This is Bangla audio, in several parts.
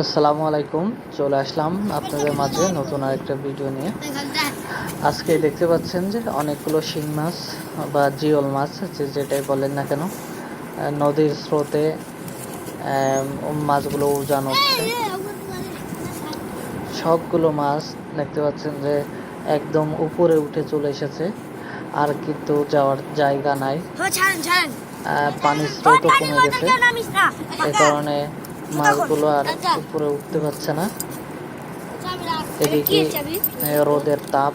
আসসালামু আলাইকুম। চলে আসলাম আপনাদের মাঝে নতুন আরেকটা ভিডিও নিয়ে। আজকে দেখতে পাচ্ছেন যে অনেকগুলো শিং মাছ বা জিওল মাছ যে যেটাই বলেন না কেন নদীর স্রোতে মাছগুলো উজান হচ্ছে। সবগুলো মাছ দেখতে পাচ্ছেন যে একদম উপরে উঠে চলে এসেছে আর কিন্তু যাওয়ার জায়গা নাই। পানির স্রোতও কমে গেছে। এ কারণে মাছগুলো আর উপরে উঠতে পারছে না। এদিকে রোদের তাপ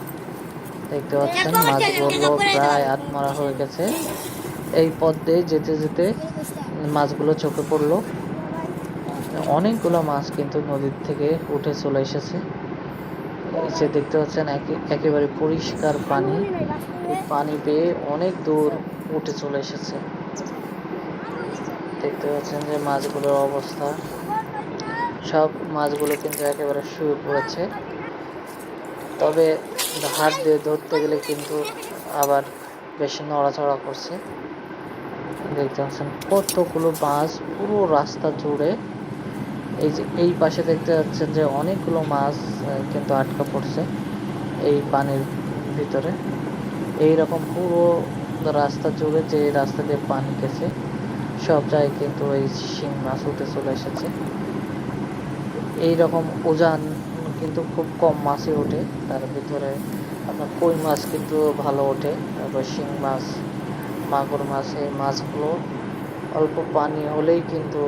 দেখতে পাচ্ছেন, মাছগুলো প্রায় আত্মরা হয়ে গেছে। এই পথ দিয়ে যেতে যেতে মাছগুলো চোখে পড়ল। অনেকগুলো মাছ কিন্তু নদীর থেকে উঠে চলে এসেছে। এসে দেখতে পাচ্ছেন, একে- একেবারে পরিষ্কার পানি। পানি পেয়ে অনেক দূর উঠে চলে এসেছে। দেখতে পাচ্ছেন যে মাছগুলোর অবস্থা। সব মাছগুলো কিন্তু একেবারে শুয়ে পড়েছে। তবে হাত দিয়ে ধরতে গেলে কিন্তু আবার বেশি নড়াচড়া করছে। দেখতে পাচ্ছেন কতগুলো মাছ পুরো রাস্তা জুড়ে। এই যে, এই পাশে দেখতে পাচ্ছেন যে অনেকগুলো মাছ কিন্তু আটকা পড়ছে এই পানির ভিতরে। এই রকম পুরো রাস্তা জুড়ে যে রাস্তা দিয়ে পানি গেছে সব জায়গায় কিন্তু এই শিং মাছ উঠে চলে এসেছে। এই রকম উজান কিন্তু খুব কম মাছই ওঠে। তার ভিতরে আপনার কই মাছ কিন্তু ভালো ওঠে। তারপর শিং মাছ, মাগুর মাছ, এই মাছগুলো অল্প পানি হলেই কিন্তু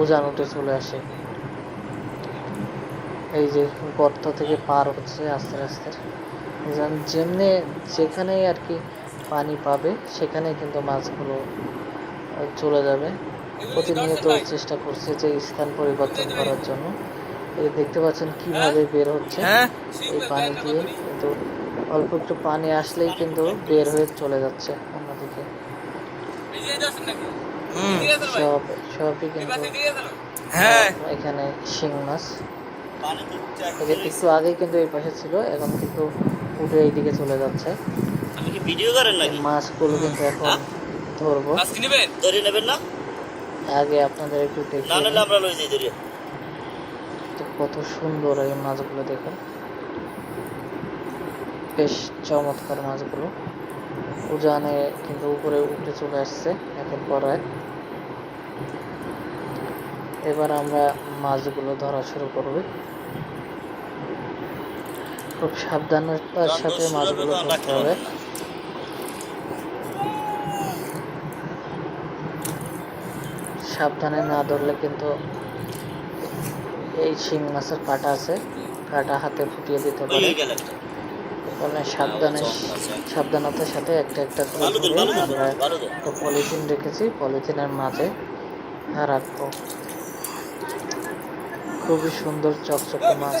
উজান উঠে চলে আসে। এই যে গর্ত থেকে পার হচ্ছে আস্তে আস্তে। যেমনি যেখানেই আর কি পানি পাবে, সেখানেই কিন্তু মাছগুলো চলে যাবে। প্রতিনিয়ত চেষ্টা করছে যে স্থান পরিবর্তন করার জন্য। এই দেখতে পাচ্ছেন কীভাবে বের হচ্ছে এই পানি দিয়ে। কিন্তু অল্প একটু পানি আসলেই কিন্তু বের হয়ে চলে যাচ্ছে অন্যদিকে। সব সবই কিন্তু হ্যাঁ। এখানে শিং মাছ। এই যে একটু আগে কিন্তু এই পাশে ছিল এখন কিন্তু উঠে এইদিকে চলে যাচ্ছে। আপনি কি ভিডিও করেন এই নাকি মাছগুলো কিন্তু এখন ধরবো। আজকে নেবেন? ধরে নেবেন না? আগে আপনাদের একটু দেখি না দিই। আমরা লই যাই ধরে তো কত সুন্দর এই মাছগুলো দেখুন। বেশ চমৎকার মাছগুলো। উজানে কিন্তু উপরে উঠে চলে আসছে একের পর এক। এবার আমরা মাছগুলো ধরা শুরু করব। খুব সাবধানতার সাথে মাছগুলো ধরতে হবে। সাবধানে না ধরলে কিন্তু এই শিং মাছের কাটা আছে কাটা হাতে ফুটিয়ে দিতে পারে। গেলেন মানে সাবধানে সাবধানতার সাথে একটা একটা করে ধরে আমরা তো একটা পলিথিন রেখেছি পলিথিনের মাঝে রাখব। খুবই সুন্দর চকচকে মাছ।